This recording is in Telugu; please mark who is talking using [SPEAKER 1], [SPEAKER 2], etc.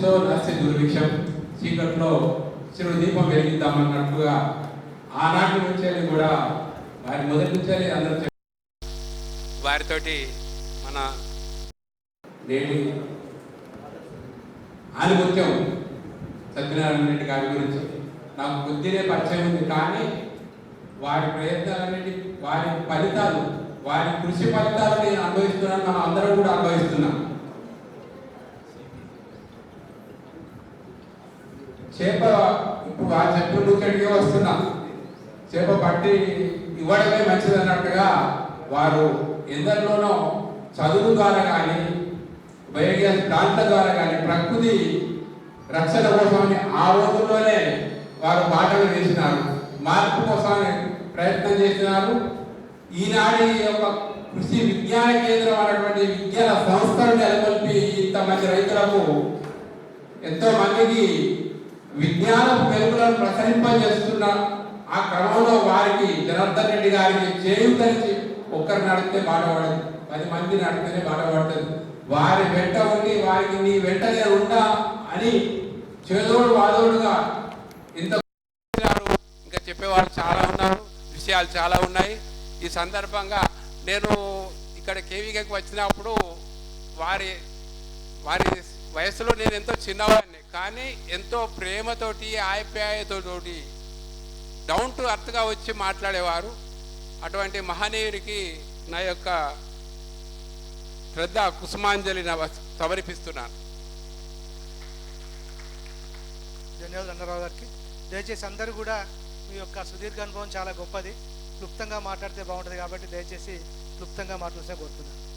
[SPEAKER 1] కృషితో నడిచే దుర్భిక్షం చీకట్లో చిరు దీపం వెలిగిద్దామన్నట్టుగా ఆనాటి నుంచే కూడా వారి మొదటి నుంచే అందరూ వారితోటి మన నేటి ఆధిపత్యం సత్యనారాయణ రెడ్డి గారి గురించి. నాకు బుద్ధినే పరిచయం ఉంది కానీ వారి ప్రయత్నాలన్నిటి వారి ఫలితాలు వారి కృషి ఫలితాలు నేను అనుభవిస్తున్నాను మనం అందరం కూడా అనుభవిస్తున్నాం. చేప ఇప్పుడు ఆ చెట్టు నూకెడికే వస్తున్నా. చేప పట్టి ఇవ్వడమే మంచిది అన్నట్టుగా వారు ఎందరిలోనో చదువు ద్వారా కానీ బయోగ్యాస్ ప్లాంట్ల ద్వారా కానీ ప్రకృతి రక్షణ కోసమని ఆ రోజుల్లోనే వారు పాటలు వేసినారు. మార్పు కోసమని ప్రయత్నం చేసినారు. ఈనాటి యొక్క కృషి విజ్ఞాన కేంద్రం అనేటువంటి విజ్ఞాన సంస్థను నెలకొల్పి ఇంతమంది రైతులకు ఎంతో మందికి విజ్ఞానం వెలుగులను ప్రసరింపజేస్తున్న ఆ క్రమంలో వారికి జనార్దన్ రెడ్డి గారికి చేయుతలిచి ఒక్కరు నడిస్తే బాధపడదు. పది మంది నడిస్తేనే బాధపడుతుంది వారి వెంట ఉండి వారికి నీ వెంట నేను ఉంటా అని చేదోడు వాదోడుగా ఇంత ఇంకా చెప్పేవాళ్ళు చాలా ఉన్నారు. విషయాలు చాలా ఉన్నాయి. ఈ సందర్భంగా నేను ఇక్కడ కేవీకి వచ్చినప్పుడు వారి వారి వయసులో నేను ఎంతో చిన్నవాడిని. కానీ ఎంతో ప్రేమతోటి ఆప్యాయతతోటి డౌన్ టు అర్త్గా వచ్చి మాట్లాడేవారు. అటువంటి మహనీయునికి నా యొక్క శ్రద్ధ కుసుమాంజలి నా సమర్పిస్తున్నాను.
[SPEAKER 2] ధన్యవాదాలు రంగారావు గారికి. దయచేసి అందరూ కూడా మీ యొక్క సుదీర్ఘ అనుభవం చాలా గొప్పది. క్లుప్తంగా మాట్లాడితే బాగుంటుంది కాబట్టి దయచేసి క్లుప్తంగా మాట్లాడితే కోరుతున్నాను.